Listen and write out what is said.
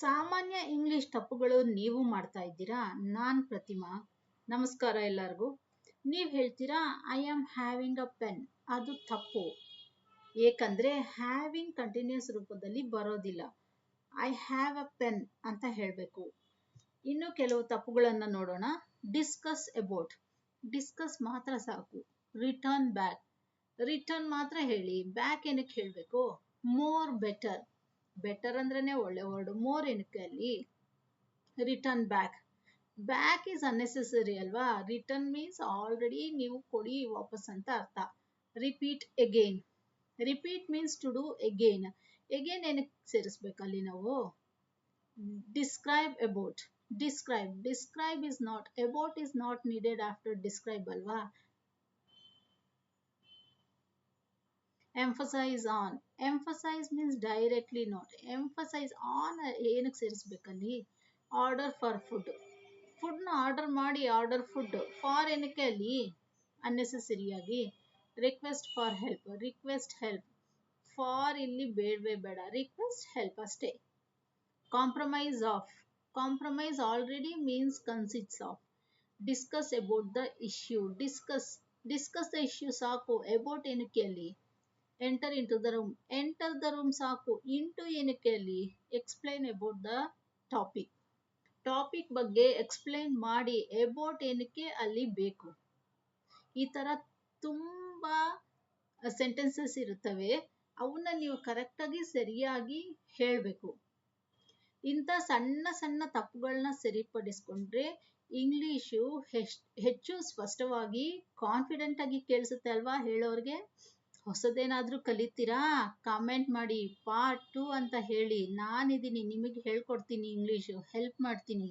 ಸಾಮಾನ್ಯ ಇಂಗ್ಲಿಷ್ ತಪ್ಪುಗಳು ನೀವು ಮಾಡ್ತಾ ಇದ್ದೀರಾ? ನಾನ್ ಪ್ರತಿಮಾ. ನಮಸ್ಕಾರ ಎಲ್ಲರಿಗೂ. ನೀವು ಹೇಳ್ತೀರಾ I am having a pen ಅದು ತಪ್ಪು. ಏಕಂದ್ರೆ ಹ್ಯಾವಿಂಗ್ ಕಂಟಿನ್ಯೂಸ್ ರೂಪದಲ್ಲಿ ಬರೋದಿಲ್ಲ. ಐ ಹ್ಯಾವ್ ಅ ಪೆನ್ ಅಂತ ಹೇಳಬೇಕು. ಇನ್ನು ಕೆಲವು ತಪ್ಪುಗಳನ್ನು ನೋಡೋಣ. ಡಿಸ್ಕಸ್ ಅಬೌಟ್ ಡಿಸ್ಕಸ್ ಮಾತ್ರ ಸಾಕು. ರಿಟರ್ನ್ ಬ್ಯಾಕ್ ರಿಟರ್ನ್ ಮಾತ್ರ ಹೇಳಿ. ಬ್ಯಾಕ್ ಏನಕ್ಕೆ ಹೇಳಬೇಕು? ಮೋರ್ ಬೆಟರ್ ಬೆಟರ್ ಅಂದ್ರೇ ಒಳ್ಳೆ ವರ್ಡ್ ಮೋರ್ ಏನಕ್ಕೆ return back back is unnecessary ಅಲ್ವಾ? ರಿಟರ್ನ್ ಮೀನ್ಸ್ ಆಲ್ರೆಡಿ ನೀವು ಕೊಡಿ ವಾಪಸ್ ಅಂತ ಅರ್ಥ. Repeat again repeat means to do again again ಏನಕ್ಕೆ ಸೇರಿಸ್ಬೇಕಲ್ಲಿ ನಾವು? Describe about describe describe is not about is not needed after describe ಅಲ್ವಾ? Emphasise on emphasise means directly not emphasise on ಏನಕ್ಕೆ ಸೇರಿಸ್ಬೇಕಲ್ಲಿ ಆರ್ಡರ್ ಫಾರ್ ಫುಡ್ ಫುಡ್ನ order ಮಾಡಿ order food for ಏನಕ್ಕೆ ಅಲ್ಲಿ ಅನ್ನೆಸೆಸರಿಯಾಗಿ request for help request help for ಇಲ್ಲಿ ಬೇಡವೇ ಬೇಡ. ರಿಕ್ವೆಸ್ಟ್ ಹೆಲ್ಪ್ ಅಷ್ಟೇ. Compromise of compromise already means consists of discuss about the issue discuss discuss the issue ಸಾಕು. ಅಬೌಟ್ ಏನಕ್ಕೆ ಅಲ್ಲಿ enter into the room enter the room ಸಾಕು. Into ಏನಕ್ಕೆ ಅಲ್ಲಿ? Explain about the topic topic ಬಗ್ಗೆ explain ಮಾಡಿ. About ಏನಕ್ಕೆ ಅಲ್ಲಿ ಬೇಕು? ಈ ಥರ ತುಂಬ ಸೆಂಟೆನ್ಸಸ್ ಇರುತ್ತವೆ. ಅವನ್ನ ನೀವು ಕರೆಕ್ಟಾಗಿ ಸರಿಯಾಗಿ ಹೇಳಬೇಕು. ಇಂಥ ಸಣ್ಣ ಸಣ್ಣ ತಪ್ಪುಗಳನ್ನ ಸರಿಪಡಿಸ್ಕೊಂಡ್ರೆ ಇಂಗ್ಲೀಷು ಹೆಚ್ಚು ಸ್ಪಷ್ಟವಾಗಿ ಕಾನ್ಫಿಡೆಂಟ್ ಆಗಿ ಕೇಳಿಸುತ್ತೆ ಅಲ್ವಾ ಹೇಳೋರಿಗೆ? ಹೊಸದೇನಾದರೂ ಕಲಿತೀರಾ? ಕಾಮೆಂಟ್ ಮಾಡಿ. ಪಾರ್ಟ್ ಟು ಅಂತ ಹೇಳಿ. ನಾನಿದ್ದೀನಿ ನಿಮಗೆ ಹೇಳ್ಕೊಡ್ತೀನಿ ಇಂಗ್ಲೀಷು ಹೆಲ್ಪ್ ಮಾಡ್ತೀನಿ.